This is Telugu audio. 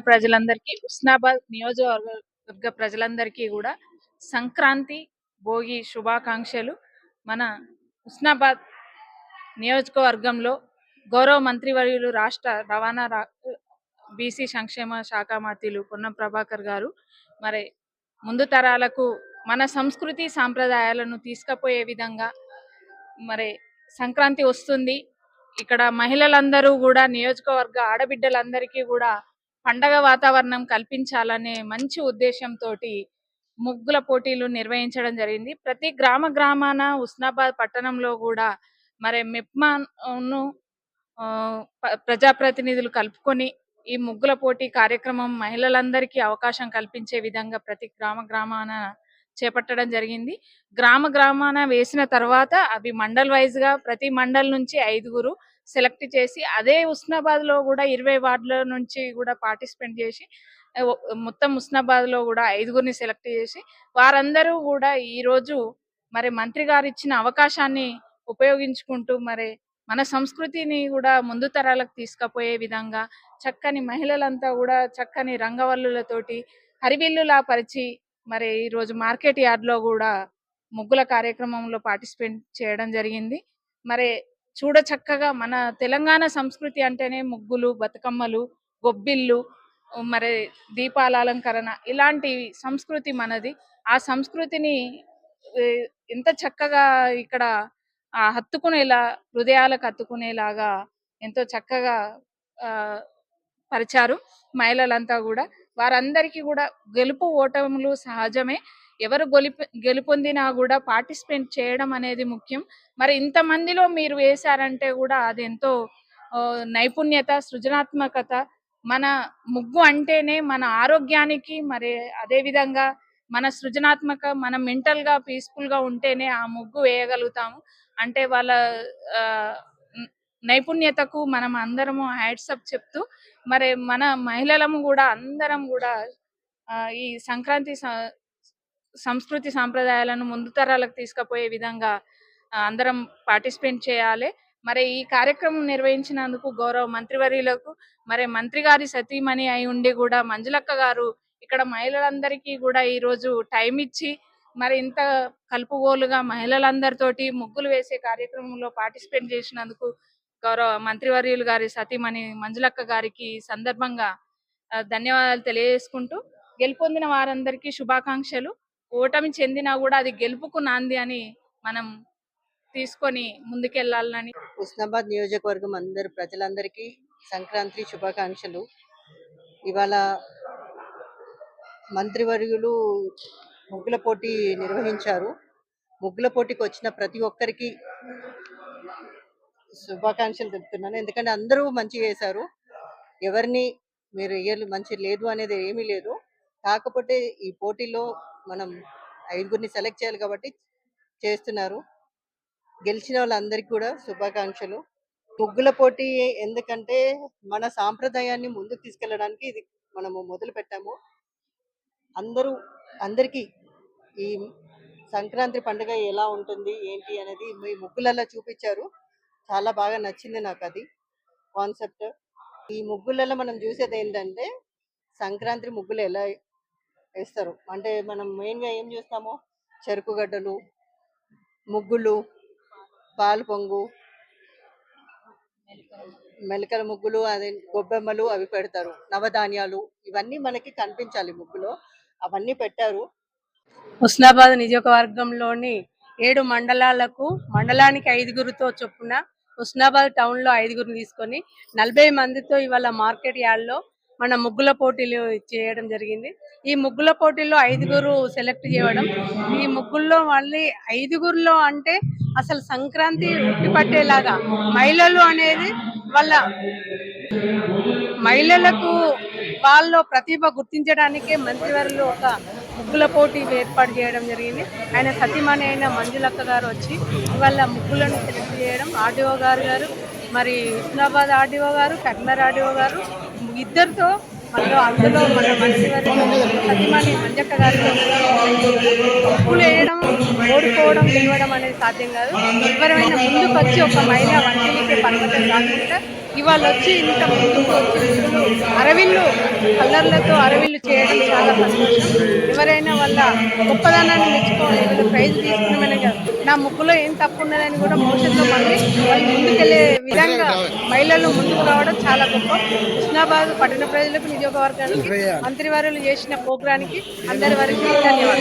ప్రజలందరికీ ఉస్నాబాద్ నియోజకవర్గ ప్రజలందరికీ కూడా సంక్రాంతి భోగి శుభాకాంక్షలు. మన ఉస్నాబాద్ నియోజకవర్గంలో గౌరవ మంత్రివర్యులు రాష్ట్ర రవాణా రా బీసీ సంక్షేమ శాఖ మంత్రులు పొన్నం ప్రభాకర్ గారు. మరి ముందు తరాలకు మన సంస్కృతి సాంప్రదాయాలను తీసుకుపోయే విధంగా మరి సంక్రాంతి వస్తుంది. ఇక్కడ మహిళలందరూ కూడా నియోజకవర్గ ఆడబిడ్డలందరికీ కూడా పండగ వాతావరణం కల్పించాలనే మంచి ఉద్దేశంతో ముగ్గుల పోటీలు నిర్వహించడం జరిగింది. ప్రతి గ్రామ గ్రామాన ఉస్నాబాద్ పట్టణంలో కూడా మరి మెప్మాను ఆ, ప్రజాప్రతినిధులు కలుపుకొని ఈ ముగ్గుల పోటీ కార్యక్రమం మహిళలందరికీ అవకాశం కల్పించే విధంగా ప్రతి గ్రామ గ్రామాన చేపట్టడం జరిగింది. గ్రామ గ్రామాన వేసిన తర్వాత అవి మండల్ వైజ్గా ప్రతి మండల్ నుంచి ఐదుగురు సెలెక్ట్ చేసి అదే ఉస్నాబాద్లో కూడా ఇరవై వార్డుల నుంచి కూడా పార్టిసిపేట్ చేసి మొత్తం ఉస్నాబాద్లో కూడా ఐదుగురిని సెలెక్ట్ చేసి వారందరూ కూడా ఈ రోజు మరి మంత్రి గారు ఇచ్చిన అవకాశాన్ని ఉపయోగించుకుంటూ మరి మన సంస్కృతిని కూడా ముందు తరాలకు తీసుకుపోయే విధంగా చక్కని మహిళలంతా కూడా చక్కని రంగవల్లులతోటి హరివిల్లులా పరిచి మరి ఈ రోజు మార్కెట్ యార్డ్లో కూడా ముగ్గుల కార్యక్రమంలో పార్టిసిపేట్ చేయడం జరిగింది. మరి చూడ చక్కగా మన తెలంగాణ సంస్కృతి అంటేనే ముగ్గులు బతుకమ్మలు గొబ్బిళ్ళు మరి దీపాల అలంకరణ ఇలాంటి సంస్కృతి మనది. ఆ సంస్కృతిని ఎంత చక్కగా ఇక్కడ ఆ హత్తుకునేలా హృదయాలకు హత్తుకునేలాగా ఎంతో చక్కగా ఆ పరిచారు మహిళలంతా కూడా. వారందరికీ కూడా గెలుపు ఓటములు సహజమే. ఎవరు గొలిపి గెలుపొందినా కూడా పార్టిసిపేట్ చేయడం అనేది ముఖ్యం. మరి ఇంతమందిలో మీరు వేశారంటే కూడా అది ఎంతో నైపుణ్యత సృజనాత్మకత మన ముగ్గు అంటేనే మన ఆరోగ్యానికి మరి అదే విధంగా మన సృజనాత్మక మన మెంటల్గా పీస్ఫుల్గా ఉంటేనే ఆ ముగ్గు వేయగలుగుతాము. అంటే వాళ్ళ ఆ, నైపుణ్యతకు మనం అందరము హ్యాట్సప్ చెప్తూ మరి మన మహిళలము కూడా అందరం కూడా ఈ సంక్రాంతి సంస్కృతి సాంప్రదాయాలను ముందు తరాలకు తీసుకుపోయే విధంగా అందరం పార్టిసిపేట్ చేయాలి. మరి ఈ కార్యక్రమం నిర్వహించినందుకు గౌరవ మంత్రివర్యులకు మరి మంత్రి గారి సతీమణి అయి ఉండి కూడా మంజులక్క గారు ఇక్కడ మహిళలందరికీ కూడా ఈ రోజు టైం ఇచ్చి మరి ఇంత కలుపుగోలుగా మహిళలందరితోటి ముగ్గులు వేసే కార్యక్రమంలో పార్టిసిపేట్ చేసినందుకు గౌరవ మంత్రివర్యులు గారి సతీమణి మంజులక్క గారికి సందర్భంగా ధన్యవాదాలు తెలియజేసుకుంటూ గెలుపొందిన వారందరికీ శుభాకాంక్షలు. ఓటమి చెందినా కూడా అది గెలుపుకు నాంది అని మనం తీసుకొని ముందుకెళ్ళాలని హుస్నాబాద్ నియోజకవర్గం అందరు ప్రజలందరికీ సంక్రాంతి శుభాకాంక్షలు. ఇవాళ మంత్రివర్యులు ముగ్గుల పోటీ నిర్వహించారు. ముగ్గుల పోటీకి వచ్చిన ప్రతి ఒక్కరికి శుభాకాంక్షలు తెలుపుతున్నాను. ఎందుకంటే అందరూ మంచిగా చేశారు. ఎవరిని మీరు వేయలు మంచి లేదు అనేది ఏమీ లేదు. కాకపోతే ఈ పోటీలో మనం ఐదుగురిని సెలెక్ట్ చేయాలి కాబట్టి చేస్తున్నారు. గెలిచిన వాళ్ళందరికీ కూడా శుభాకాంక్షలు. ముగ్గుల పోటీ ఎందుకంటే మన సాంప్రదాయాన్ని ముందుకు తీసుకెళ్ళడానికి ఇది మనము మొదలు పెట్టాము. అందరూ అందరికీ ఈ సంక్రాంతి పండుగ ఎలా ఉంటుంది ఏంటి అనేది మీ ముగ్గులలో చూపించారు. చాలా బాగా నచ్చింది నాకు అది కాన్సెప్ట్ ఈ ముగ్గులలో మనం చూసేది ఏంటంటే సంక్రాంతి ముగ్గులు ఎలా వేస్తారు. అంటే మనం మెయిన్గా ఏం చేస్తాము చెరుకు గడ్డలు ముగ్గులు పాలు పొంగు మెలకల ముగ్గులు అదే గొబ్బెమ్మలు అవి పెడతారు. నవధాన్యాలు ఇవన్నీ మనకి కనిపించాలి ముగ్గులో. అవన్నీ పెట్టారు. హుస్నాబాద్ నియోజకవర్గంలోని ఏడు మండలాలకు మండలానికి ఐదుగురితో చొప్పున హుస్నాబాద్ టౌన్లో ఐదుగురిని తీసుకొని నలభై మందితో ఇవాళ మార్కెట్ యార్డ్లో మన ముగ్గుల పోటీలు చేయడం జరిగింది. ఈ ముగ్గుల పోటీల్లో ఐదుగురు సెలెక్ట్ చేయడం ఈ ముగ్గుల్లో మళ్ళీ ఐదుగురులో అంటే అసలు సంక్రాంతి ఉట్టిపట్టేలాగా మహిళలు అనేది వాళ్ళ మహిళలకు వాళ్ళ ప్రతిభ గుర్తించడానికే మంత్రివర్యులు ఒక ముగ్గుల పోటీ ఏర్పాటు చేయడం జరిగింది. ఆయన సతీమణి అయిన మంజులక్క గారు వచ్చి ఇవాళ ముగ్గులను సెలెక్ట్ చేయడం. ఆర్డీఓ గారు గారు మరి హుస్నాబాద్ ఆర్డీఓ గారు కర్నర్ ఆర్డీఓ గారు ఇద్దరితో మనలో అందులో మన మనిషి సతీమణి మంజక్క గారు ముగ్గులు వేయడం ఓడిపోవడం గెలవడం అనేది సాధ్యం కాదు. ఎవరైనా ముందుకు వచ్చి ఒక మహిళ వంటికి పరిమితం కాకుండా ఇవాళ వచ్చి ఇంత ముందుకు వచ్చి అరవిల్లు కలర్లతో అరవిల్లు చేయడం చాలా సంతోషం ఎవరైనా వాళ్ళ గొప్పదనాన్ని మెచ్చుకోవాలి ప్రైజ్ తీసుకున్నామనే కాదు. నా ముక్కులో ఏం తప్పు ఉన్నదని కూడా భవిష్యత్తులో మళ్ళీ వాళ్ళు విధంగా మహిళలు ముందుకు రావడం చాలా గొప్ప. హుస్నాబాద్ పట్టణ ప్రజలకు నియోజకవర్గానికి మంత్రివర్యులు చేసిన ప్రోగ్రానికి అందరి వరకు ధన్యవాదాలు.